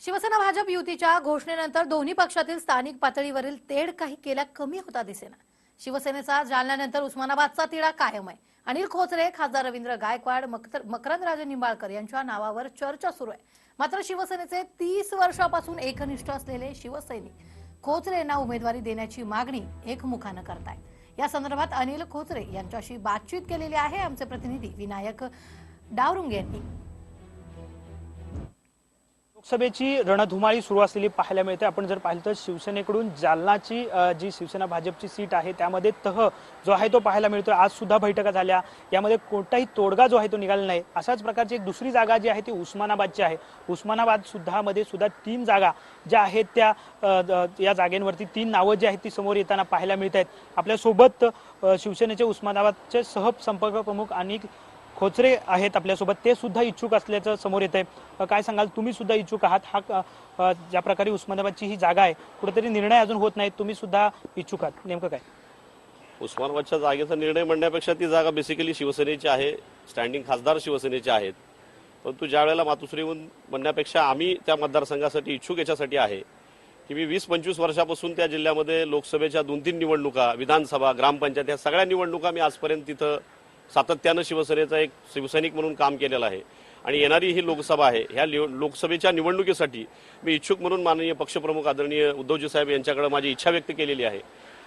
शिवसेना भाजप युतीच्या घोषणेनंतर दोन्ही पक्षातील स्थानिक पातळीवरील तेढ काही केल्या कमी होता दिसेना. शिवसेनेचा जालन्यानंतर उस्मानाबादचा तिढा कायम आहे. अनिल खोचरे खासदार रवींद्र गायकवाड मकरंदराजे निंबाळकर यांच्या नावावर चर्चा सुरू आहे. मात्र शिवसेनेचे तीस वर्षापासून एकनिष्ठ असलेले शिवसैनिक खोचरे यांना उमेदवारी देण्याची मागणी एकमुखानं करतायत. या संदर्भात अनिल खोचरे यांच्याशी बातचीत केलेली आहे आमचे प्रतिनिधी विनायक डावरुंगे यांनी. लोकसभेची रणधुमाळी सुरू असलेली पाहायला मिळते. आपण जर पाहिलं तर शिवसेनेकडून जालनाची जी शिवसेना भाजपची सीट आहे त्यामध्ये तह जो आहे तो पाहायला मिळतोय. आज सुद्धा बैठका झाल्या. यामध्ये कोणताही तोडगा जो आहे तो निघाला नाही. अशाच प्रकारची एक दुसरी जागा जी आहे ती उस्मानाबादची आहे. उस्मानाबाद सुद्धा मध्ये सुद्धा तीन जागा ज्या आहेत त्या या जागेंवरती तीन नावं जी आहेत ती समोर येताना पाहायला मिळत आहेत आपल्यासोबत शिवसेनेचे उस्मानाबादचे सह संपर्क प्रमुख आणि खोचरे आहेत आपल्यासोबत ते सुद्धा इच्छुक असल्याचं समोर येत आहे काय सांगाल? तुम्ही सुद्धा इच्छुक आहात? हा ज्या प्रकारे उस्मानाबादची ही जागा आहे कुठेतरी निर्णय अजून होत नाही तुम्ही सुद्धा इच्छुक आहात. नेमकं काय? उस्मानाबादच्या जागेचा निर्णय म्हणण्यापेक्षा ती जागा बेसिकली शिवसेनेची आहे. स्टँडिंग खासदार शिवसेनेचे आहेत. परंतु ज्या वेळेला मातुश्रीहून म्हणण्यापेक्षा आम्ही त्या मतदारसंघासाठी इच्छुक याच्यासाठी आहे की मी वीस पंचवीस वर्षापासून त्या जिल्ह्यामध्ये लोकसभेच्या दोन तीन निवडणुका विधानसभा ग्रामपंचायत या सगळ्या निवडणुका मी आजपर्यंत तिथं सातत्यानं शिवसेनेचा एक शिवसैनिक म्हणून काम केलेलं आहे. आणि येणारी ही लोकसभा आहे ह्या लिव- लोकसभेच्या निवडणुकीसाठी मी इच्छुक म्हणून माननीय पक्षप्रमुख आदरणीय उद्धवजी साहेब यांच्याकडे माझी इच्छा व्यक्त केलेली आहे.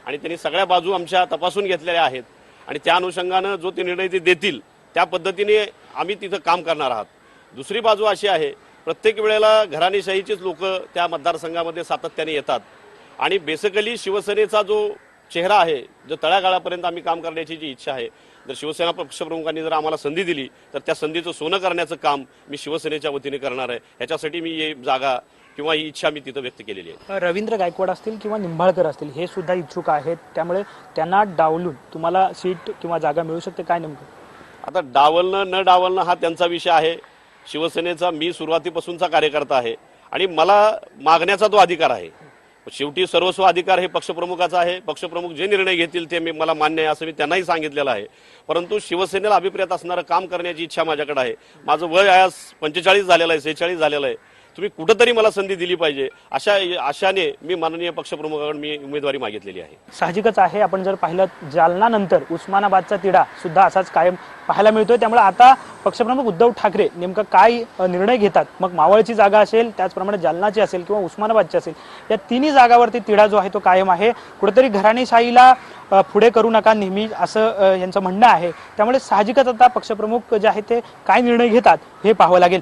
आणि त्यांनी सगळ्या बाजू आमच्या तपासून घेतलेल्या आहेत. आणि त्या अनुषंगानं जो ते निर्णय ते देतील त्या पद्धतीने आम्ही तिथं काम करणार आहात. दुसरी बाजू अशी आहे प्रत्येक वेळेला घराणेशाहीचीच लोक त्या मतदारसंघामध्ये सातत्याने येतात. आणि बेसिकली शिवसेनेचा जो चेहरा आहे जो तळागाळापर्यंत आम्ही काम करण्याची जी इच्छा आहे जर शिवसेना पक्षप्रमुखांनी जर आम्हाला संधी दिली तर त्या संधीचं सोनं करण्याचं काम मी शिवसेनेच्या वतीने करणार आहे. याच्यासाठी मी ही जागा किंवा ही इच्छा मी तिथं व्यक्त केलेली आहे. रवींद्र गायकवाड असतील किंवा निंबाळकर असतील हे सुद्धा इच्छुक आहेत. त्यामुळे त्यांना डावलून तुम्हाला सीट किंवा जागा मिळू शकते काय नेमकं? आता डावलणं न डावलणं हा त्यांचा विषय आहे. शिवसेनेचा मी सुरुवातीपासूनचा कार्यकर्ता आहे. आणि मला मागण्याचा तो अधिकार आहे. शेवटी सर्वस्व अधिकार हे पक्षप्रमुखाचा आहे. पक्षप्रमुख जे निर्णय घेतील ते मी मला मान्य आहे असं मी त्यांनाही सांगितलेलं आहे. परंतु शिवसेनेला अभिप्रेत असणारं काम करण्याची इच्छा माझ्याकडे आहे. माझं वय आज पंचेचाळीस झालेलं आहे सेहेचाळीस झालेलं आहे. तुम्ही कुठंतरी मला संधी दिली पाहिजे. अशा आशाने मी माननीय पक्षप्रमुखाकडे मी उमेदवारी मागितलेली आहे. साहजिकच आहे आपण जर पाहिलं जालनानंतर उस्मानाबादचा तिढा सुद्धा असाच कायम पाहायला मिळतोय. त्यामुळे आता पक्षप्रमुख उद्धव ठाकरे नेमकं काय निर्णय घेतात? मग मावळची जागा असेल त्याचप्रमाणे जालनाची असेल किंवा उस्मानाबादची असेल या तिन्ही जागावरती तिढा जो आहे तो कायम आहे. कुठेतरी घराणेशाहीला पुढे करू नका नेहमी असं यांचं म्हणणं आहे. त्यामुळे साहजिकच आता पक्षप्रमुख जे आहे ते काय निर्णय घेतात हे पाहावं लागेल.